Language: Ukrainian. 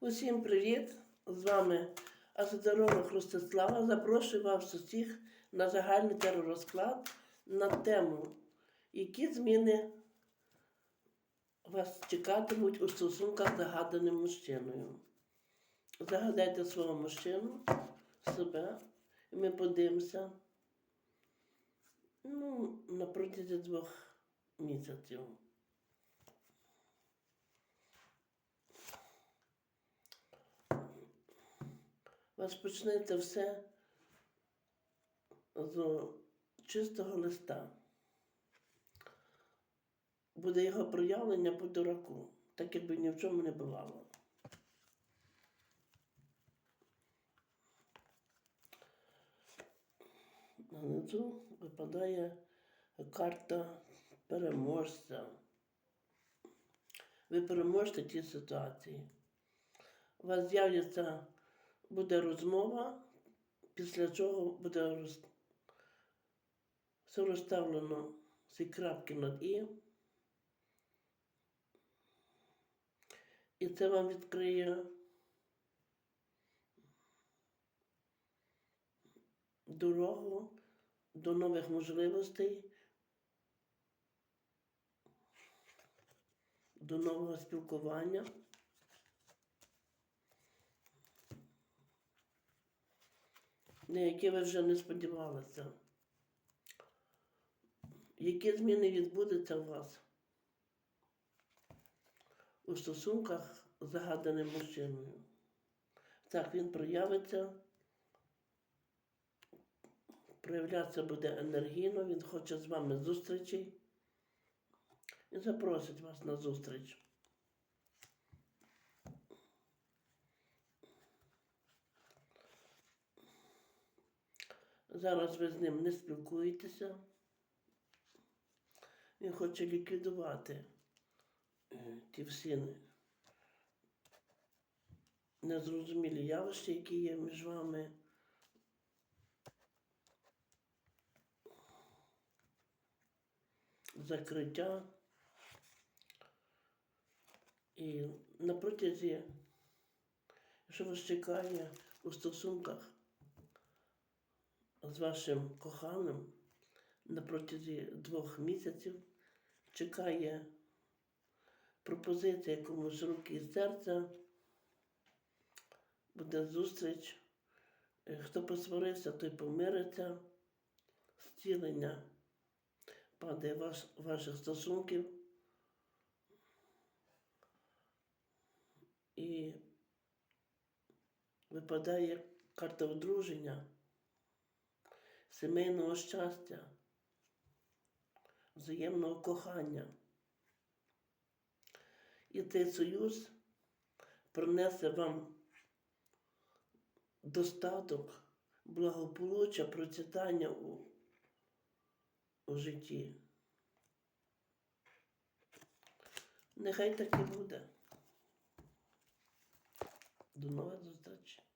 Усім привіт! З вами Азодарова Ростислава. Запрошую вас усіх на загальний теророзклад на тему, які зміни вас чекатимуть у стосунках з загаданим мужчиною. Загадайте свого мужчину, себе, і ми подивимося ну, на протязі двох місяців. Розпочнете все з чистого листа. Буде його проявлення по дураку, так якби ні в чому не бувало. Внизу випадає карта переможця. Ви переможете ті ситуації. У вас з'являться, буде розмова, після чого буде роз... все розставлено всі крапки над І. І це вам відкриє дорогу до нових можливостей, до нового спілкування. На які ви вже не сподівалися. Які зміни відбудуться у вас у стосунках з загаданим мужчиною? Так, він проявиться, проявлятися буде енергійно, він хоче з вами зустрічі і запросить вас на зустріч. Зараз ви з ним не спілкуєтеся. Він хоче ліквідувати е, ті всі незрозумілі явища, які є між вами. Закриття. І на протязі, що вас чекає у стосунках з вашим коханим на протязі двох місяців чекає пропозиція комусь руки і серця. Буде зустріч. Е, Хто посварився, той помириться. Зцілення падає ваш, ваших стосунків. І випадає карта одруження сімейного щастя, взаємного кохання. І цей союз принесе вам достаток, благополуччя, процвітання у, у житті. Нехай так і буде. До нових зустрічей.